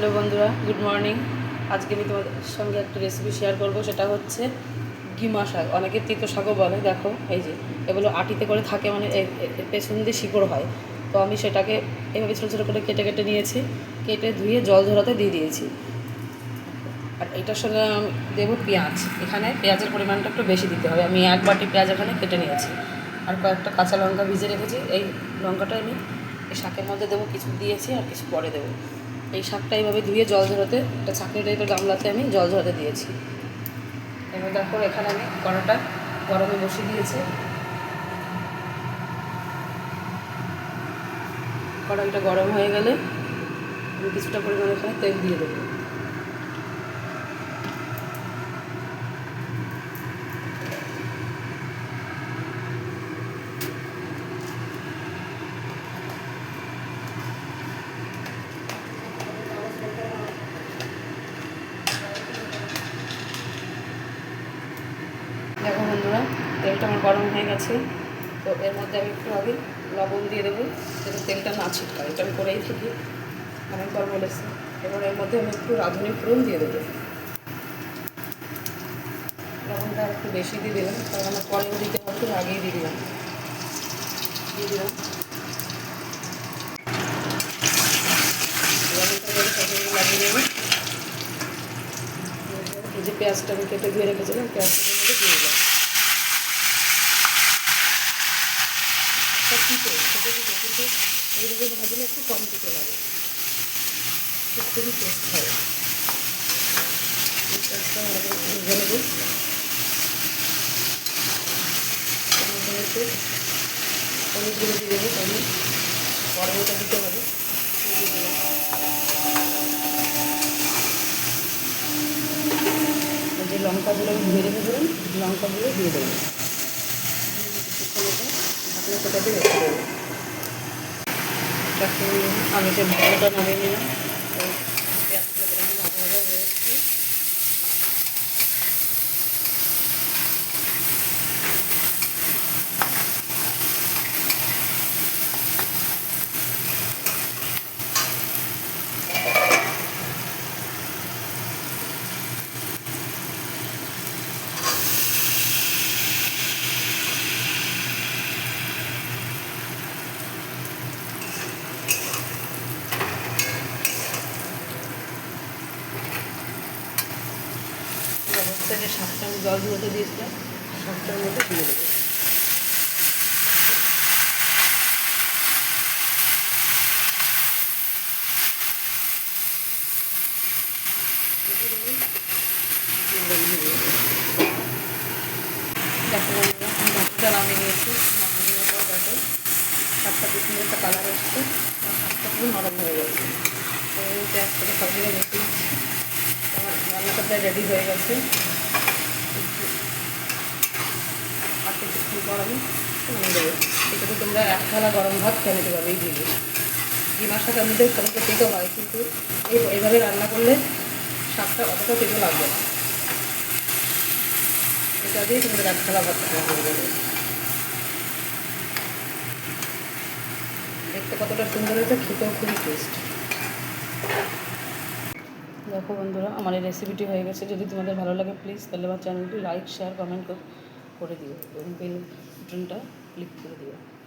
Hello বন্ধুরা, good morning. আজকে আমি তোমাদের সঙ্গে একটা রেসিপি শেয়ার করব, সেটা হচ্ছে গিমা শাক। অনেকে তিতো শাকও বলে, দেখো, এই যে, এগুলো আটিতে করে থাকে মানে পেছন দিয়ে শিকড় হয়। তো আমি সেটাকে এভাবে ছোটো ছোটো করে কেটে কেটে নিয়েছি, কেটে ধুয়ে জল ঝরাতে দিয়ে দিয়েছি। আর এটার সঙ্গে আমি দেবো পেঁয়াজ। এখানে পেঁয়াজের পরিমাণটা একটু বেশি দিতে হবে। আমি এক বাটি পেঁয়াজ এখানে কেটে নিয়েছি। আর কয়েকটা কাঁচা লঙ্কা ভিজে রেখেছি। এই লঙ্কাটা আমি এই শাকের মধ্যে দেবো, কিছু দিয়েছি আর কিছু পরে দেবো। এই শাকটা এইভাবে ধুয়ে জল ঝরাতে, একটা চাকরি টাইপের গামলাতে আমি জল ঝরাতে দিয়েছি। এবার তারপর এখানে আমি কড়াটা গরমে বসিয়ে দিয়েছি। কড়াইটা গরম হয়ে গেলে আমি কিছুটা পরিমাণে এখানে তেল দিয়ে দেবো দেখো বন্ধুরা, তেলটা আমার গরম হয়ে গেছে। তো এর মধ্যে আমি একটু আগে লবণ দিয়ে দেবো, যাতে তেলটা না ছিটকায়। এটা আমি করেই থাকি অনেকবার বলেছি। এবার এর মধ্যে আমি একটু রাঁধুনি ফোড়ন দিয়ে দেবো। লবণটা একটু বেশি দিয়ে দিলাম, কারণ আমার পরেও দিতে একটু আগেই দিয়ে দিলাম। দিয়ে দিলাম। লাগিয়ে যে পেঁয়াজটা আমি কেটে ধুয়ে রেখেছিলাম, পেঁয়াজটা দিয়ে দিলাম। তিতো ছোটো তিতো কিন্তু এইভাবে ভাজলে একটু কম তিতো লাগে। খুবই টেস্ট হয়। ভেজে নেব হলুদগুলো দিয়ে দেবো কারণ গরমটা দিতে হবে। যে লঙ্কাগুলো আমি ধুয়ে রেখেছিলাম লঙ্কাগুলো দিয়ে দেবো। দিয়ে রেখে দেবো ভালোটা নামিয়ে নিলাম তো পেঁয়াজগুলো বেরোনো ভাজা ভাজা হয়ে এসছে অবস্থায় যে আমি জল ধুতে দিয়েছিলাম মধ্যে দিয়ে দেবো। দিয়ে দেবো। নিয়েছি। কি একটা কালার নরম হয়ে গেছে। রেডি হয়ে গেছে আর দেখতে কতটা সুন্দর হয়েছে, খেতেও খুবই টেস্ট দেখো বন্ধুরা, আমার এই রেসিপিটি হয়ে গেছে। যদি তোমাদের ভালো লাগে প্লিজ তাহলে আমার চ্যানেলটি লাইক শেয়ার কমেন্ট করে দিও। এবং বেল বাটনটা ক্লিক করে দিও।